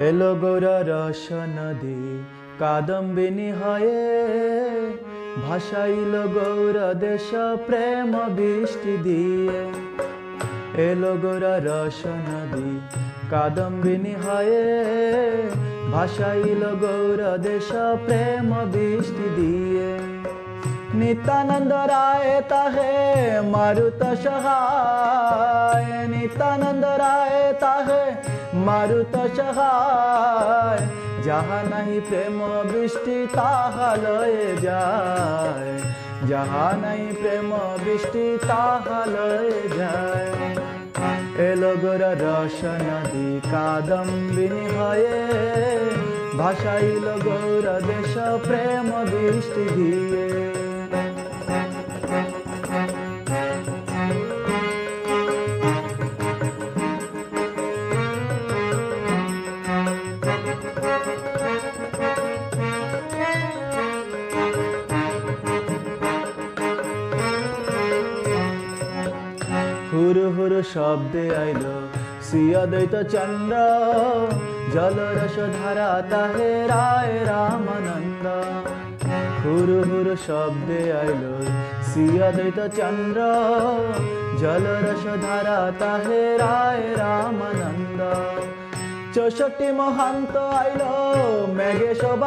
এলো গোরা রস নদী কাদম্বিনী হয়ে ভাসাইল গৌর দেশ প্রেম বৃষ্টি দিয়ে। এলো গোরা রস নদী কাদম্বিনী হয়ে ভাসাইল গৌর দেশ প্রেম বৃষ্টি দিয়ে। নিত্যানন্দ রায় তাহে মারুত সহায়। নিত্যানন্দ রায় তাহে মারুত সহায়। যাহা নাহি প্রেম বৃষ্টি তাহা লয়ে যায়। যাহা নাই প্রেম বৃষ্টি তাহা লয়ে যায়। এলো গোরা রস নদী কাদম্বিনী হয়ে। ভাসাইল গৌর দেশ প্রেম বৃষ্টি হুরু হুরু শব্দে আইলো। সিয়া দৈত চন্দ্র জলরস ধারা তাহে রায় রামানন্দ। হুরু হুরু শব্দে আইলো। সিয়া দৈত চন্দ্র জলরস ধারা তাহে রায় রামানন্দ। চৌষট্টি মহান্ত আইলো। মেঘে শোভা